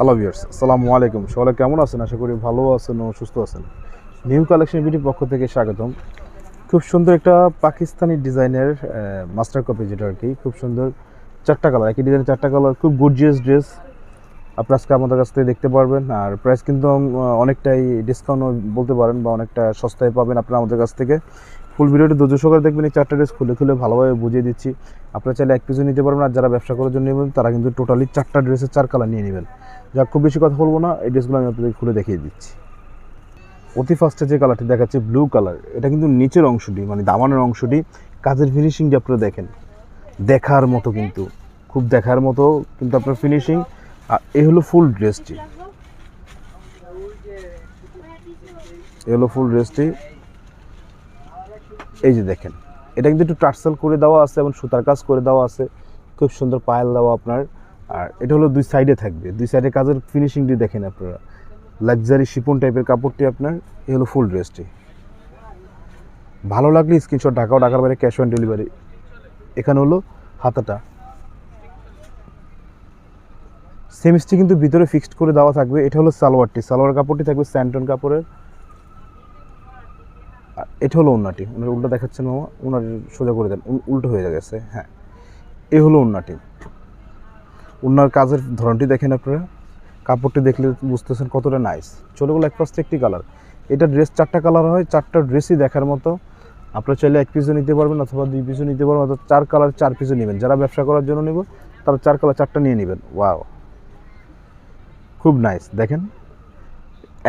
Hello viewers আসসালামু আলাইকুম। সবাই কেমন আছেন? আশা করি ভালো আছেন ও সুস্থ আছেন। নিউ কালেকশন বিটির পক্ষ থেকে স্বাগতম। খুব সুন্দর একটা পাকিস্তানি ডিজাইনের মাস্টার কপি যেটা আর কি, খুব সুন্দর। চারটা কালার একই ডিজাইনের চারটা কালার খুব গুডজিয়াস ড্রেস আপনার আজকে আমাদের কাছ থেকে দেখতে পারবেন, আর প্রাইস কিন্তু অনেকটাই ডিসকাউন্ট বলতে পারেন বা অনেকটা সস্তায় পাবেন আপনারা আমাদের কাছ থেকে। ফুল ভিডিওটি ধৈর্য সহকারে দেখবেন, এই চারটা ড্রেস খুলে খুলে ভালোভাবে বুঝিয়ে দিচ্ছি। আপনারা চাইলে এক পিসও নিতে পারবেন, আর যারা ব্যবসা করার জন্য নেবেন, তারা কিন্তু টোটালি চারটা ড্রেসের চার কালার নিয়ে নেবেন। যা খুব বেশি কথা বলব না, এই ড্রেসগুলো আমি আপনাদের খুলে দেখিয়ে দিচ্ছি। অতি ফার্স্টে যে কালারটি দেখাচ্ছে ব্লু কালার এটা কিন্তু নিচের অংশটি মানে দামানের অংশটি, কাজের ফিনিশিংটি আপনারা দেখেন। দেখার মতো কিন্তু, খুব দেখার মতো কিন্তু আপনার ফিনিশিং আর এ হলো ফুল ড্রেসটি এ হলো ফুল ড্রেসটি এই যে দেখেন, এটা কিন্তু একটু টার্সেল করে দেওয়া আছে এবং সুতার কাজ করে দেওয়া আছে। খুব সুন্দর পায়েল দেওয়া আপনার। আর এটা হলো দুই সাইডে থাকবে। দুই সাইডে কাজের ফিনিশিংটি দেখেন আপনারা। লাক্সারি শিপন টাইপের কাপড়টি আপনার, এ হলো ফুল ড্রেসটি ভালো লাগলে স্ক্রিনশট ঢাকাও, ঢাকার বাইরে ক্যাশ অন ডেলিভারি এখানে হলো হাতাটা। সেমিস্টি কিন্তু ভিতরে ফিক্সড করে দেওয়া থাকবে। এটা হলো সালোয়ারটি। সালোয়ার কাপড়টি থাকবে স্যান্টন কাপড়ের। এটা হলো ওন্নাটি। ওনার উল্টো দেখাচ্ছেন মামা। ওনার সোজা করে দেন। উল্টো হয়ে গেছে। হ্যাঁ। এ হলো ওন্নাটি। ওনার কাজের ধরনটি দেখেন আপনারা। কাপড়টি দেখলে বুঝতেছেন কতটা নাইস চলে গেলো এক পাশে একটি কালার এটা ড্রেস চারটা কালার হয়। চারটা ড্রেসই দেখার মতো। আপনারা চাইলে এক পিসও নিতে পারবেন অথবা দুই পিসও নিতে পারবেন। অথবা চার কালার চার পিসও নেবেন। যারা ব্যবসা করার জন্য নেব, তারা চার কালার চারটা নিয়ে নেবেন। ওয়াও খুব নাইস দেখেন।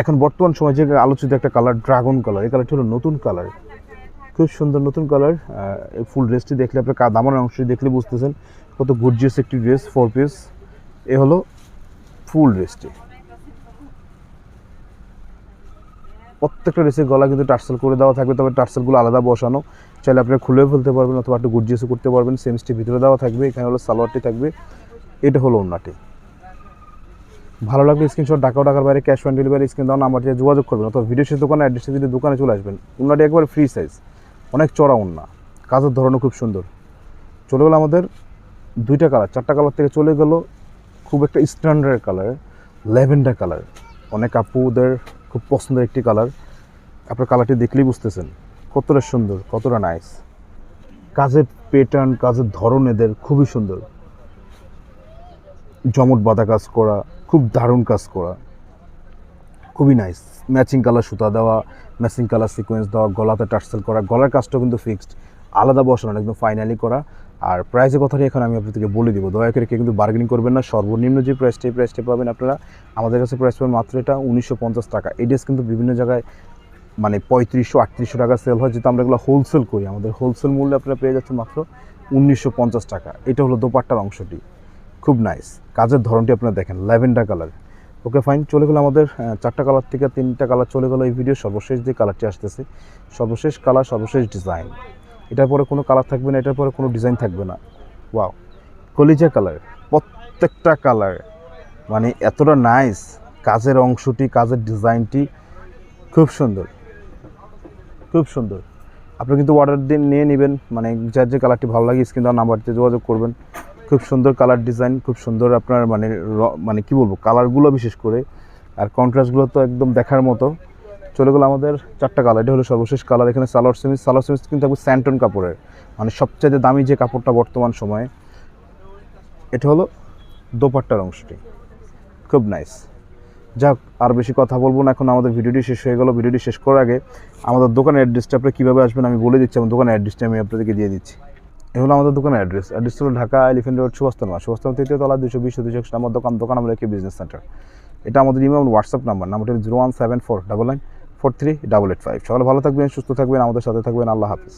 এখন বর্তমান সময় যে আলোচিত একটা কালার ড্রাগন কালার এই কালারটি হলো নতুন কালার খুব সুন্দর নতুন কালার ফুল ড্রেসটি দেখলে আপনার দামানের অংশটি দেখলে বুঝতেছেন কত গুডজিয়াস একটি ড্রেস ফোর পিস এ হলো ফুল ড্রেসটি প্রত্যেকটা ড্রেসের গলা কিন্তু টার্সেল করে দেওয়া থাকবে, তবে টার্সেলগুলো আলাদা বসানো। চাইলে আপনারা খুলেও ফেলতে পারবেন অথবা একটু গুডজিয়াসও করতে পারবেন। সেমসটি ভিতরে দেওয়া থাকবে, এখানে হলো সালোয়ারটি থাকবে। এটা হলো ওন্নাটি ভালো লাগলে স্ক্রিনশট ঢাকা ঢাকার বাইরে ক্যাশ অন ডেলিভারি স্ক্রিন দেওয়া নাম্বার দিয়ে যোগাযোগ করবেন অথবা ভিডিও শেষ দোকানে অ্যাড্রেসে যদি দোকানে চলে আসবেন। ওনাটি একবার ফ্রি সাইজ অনেক চড়া ওন্না কাজের ধরনও খুব সুন্দর। চলে গেলো আমাদের দুইটা কালার চারটা কালার থেকে চলে গেল খুব একটা স্ট্যান্ডার্ড কালার ল্যাভেন্ডার কালার অনেক আপুদের খুব পছন্দের একটি কালার আপনার কালারটি দেখলেই বুঝতেছেন কতটা সুন্দর, কতটা নাইস কাজের প্যাটার্ন কাজের ধরন এদের খুবই সুন্দর। জমট বাঁধা কাজ করা খুব দারুণ কাজ করা। খুবই নাইস ম্যাচিং কালার সুতা দেওয়া ম্যাচিং কালার সিকোয়েন্স দেওয়া, গলাতে টার্সেল করা, গলার কাজটাও কিন্তু ফিক্সড আলাদা বসানো একদম ফাইনালি করা। আর প্রাইসের কথাটি এখন আমি আপনাদেরকে বলে দিব। দয়া করে কিন্তু বার্গেনিং করবেন না। সর্বনিম্ন যে প্রাইসটা এই প্রাইসটা পাবেন আপনারা। আমাদের কাছে প্রাইস পাবেন মাত্র এটা, উনিশশো পঞ্চাশ টাকা। এই ড্রেস কিন্তু বিভিন্ন জায়গায় মানে পঁয়ত্রিশশো, আটত্রিশশো টাকা সেল হয়। যেহেতু আমরা এগুলো হোলসেল করি। আমাদের হোলসেল মূল্যে আপনারা পেয়ে যাচ্ছেন মাত্র উনিশশো পঞ্চাশ টাকা। এটা হলো দোপাট্টার অংশটি। খুব নাইস কাজের ধরনটি আপনারা দেখেন, ল্যাভেন্ডার কালার ওকে ফাইন চলে গেলো আমাদের চারটা কালার থেকে তিনটা কালার চলে গেলো এই ভিডিও সর্বশেষ যে কালারটি আসতেছে, সর্বশেষ কালার সর্বশেষ ডিজাইন এটার পরে কোনো কালার থাকবে না, এটার পরে কোনো ডিজাইন থাকবে না। ওয়াও কলিজা কালার প্রত্যেকটা কালার মানে এতটা নাইস কাজের অংশটি, কাজের ডিজাইনটি খুব সুন্দর। খুব সুন্দর। আপনি কিন্তু অর্ডার দিন নিয়ে নেবেন মানে যার যে কালারটি ভালো লাগে স্ক্রিন দেওয়ার নাম্বারতে যোগাযোগ করবেন। খুব সুন্দর কালার ডিজাইন খুব সুন্দর আপনার মানে মানে কি বলব কালারগুলো বিশেষ করে। আর কন্ট্রাস্টগুলো তো একদম দেখার মতো। চলে গেলো আমাদের চারটা কালার এটা হলো সর্বশেষ কালার এখানে সালোয়ার সেমিস সালোয়ার সেমিস কিন্তু থাকবে স্যান্টন কাপড়ের মানে সবচেয়ে দামি যে কাপড়টা বর্তমান সময়ে, এটা হলো দোপাট্টার অংশটি। খুব নাইস যাক, আর বেশি কথা বলব না, এখন আমাদের ভিডিওটি শেষ হয়ে গেল। ভিডিওটি শেষ করার আগে আমাদের দোকানের অ্যাড্রেসটা আপনি কীভাবে আসবেন আমি বলে দিচ্ছি আমার দোকানের অ্যাড্রেসটা আমি আপনাদেরকে দিয়ে দিচ্ছি। এ হলো আমাদের দোকানের অ্যাড্রেস। অ্যাড্রেস হলো ঢাকা এলিফেন্ট রোড সুবাস্তমা সুবাস্তমা তৃতীয় তলা দুশো বিশ দুশো একশো নম্বর দোকান দোকান আমরা একটি বিজনেস সেন্টার এটা আমাদের ইমেল হোয়াটসঅ্যাপ নাম্বার নাম্বারটা zero one seven four double nine four three double eight five সকালে ভালো থাকবেন, সুস্থ থাকবেন, আমাদের সাথে থাকবেন। আল্লাহ হাফিজ।